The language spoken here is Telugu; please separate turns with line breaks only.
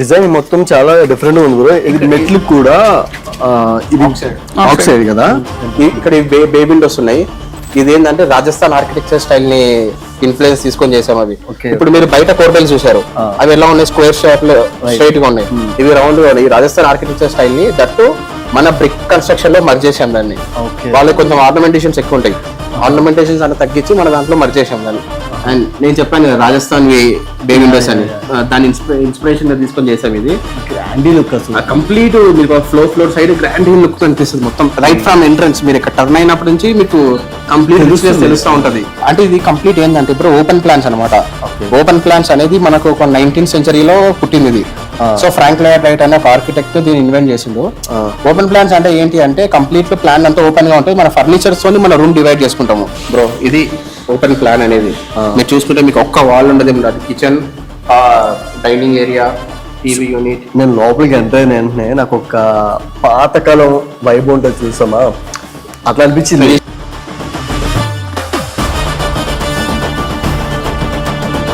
డిజైన్ మొత్తం చాలా డిఫరెంట్ ఉంది బ్రో. ఇది మెట్లు కూడా ఇది ఆక్సైడ్ కదా?
ఇక్కడ బే విండోస్ ఉన్నాయి. ఇది ఏంటంటే రాజస్థాన్ ఆర్కిటెక్చర్ స్టైల్ని ఇన్ఫ్లుయెన్స్ తీసుకొని చేసాం అవి. ఇప్పుడు మీరు బయట కోర్బెల్ చూసారు అవి ఎలా ఉన్నాయి? స్క్వేర్ షేప్లో స్ట్రైట్గా ఉన్నాయి. ఇవి రౌండ్గా ఉన్నాయి. ఈ రాజస్థాన్ ఆర్కిటెక్చర్ స్టైల్ని దట్టు మన బ్రిక్ కన్స్ట్రక్షన్లో మర్జ్ చేసాం దాన్ని. వాళ్ళకి కొంచెం ఆర్నమెంటేషన్స్ ఎక్కువ ఉంటాయి. ఆర్నమెంటేషన్స్ అన్న తగ్గించి మన దాంట్లో మర్జ్ చేసాం దాన్ని. అండ్ నేను చెప్పాను కదా రాజస్థాన్ బే విండోస్ అని. దాని ఇన్స్పిరేషన్ తీసుకొని చేసాం ఇది.
గ్రాండీ లుక్ అసలు
కంప్లీట్ మీకు floor floor side grand look కనిపిస్తుంది మొత్తం. రైట్ ఫ్రమ్ ఎంట్రన్స్ మీరు ఇక్కడ టర్న్ అయినప్పటి నుంచి మీకు కంప్లీట్ తెలుస్తూ ఉంటది. అంటే ఇది కంప్లీట్ ఏంటంటే ఇప్పుడు ఓపెన్ ప్లాన్స్ అనమాట ఓపెన్ ప్లాన్స్ అనేది మనకు ఒక నైన్టీన్ సెంచరీలో పుట్టింది ఇది. సో ఫ్రాంక్ లేయర్ రైట్ అనే ఒక ఆర్కిటెక్ట్ దీన్ని ఇన్వెంట్ చేసిండు. ఓపెన్ ప్లాన్స్ అంటే ఏంటి అంటే కంప్లీట్ ప్లాన్ అంతా ఓపెన్గా ఉంటుంది. మన ఫర్నిచర్స్ తోని మన రూమ్ డివైడ్ చేసుకుంటాము. బ్రో ఇది ఓపెన్ ప్లాన్ అనేది. మీరు చూసుకుంటే మీకు ఒక్క వాల్ ఉండదు ఉండదు kitchen dining area TV unit
నేను లోపలికి ఎంటర్ అయిన వెంటనే నాకు ఒక పాతకాలం వైబ్ ఉంటుంది చూసామా? అట్లా అనిపించింది.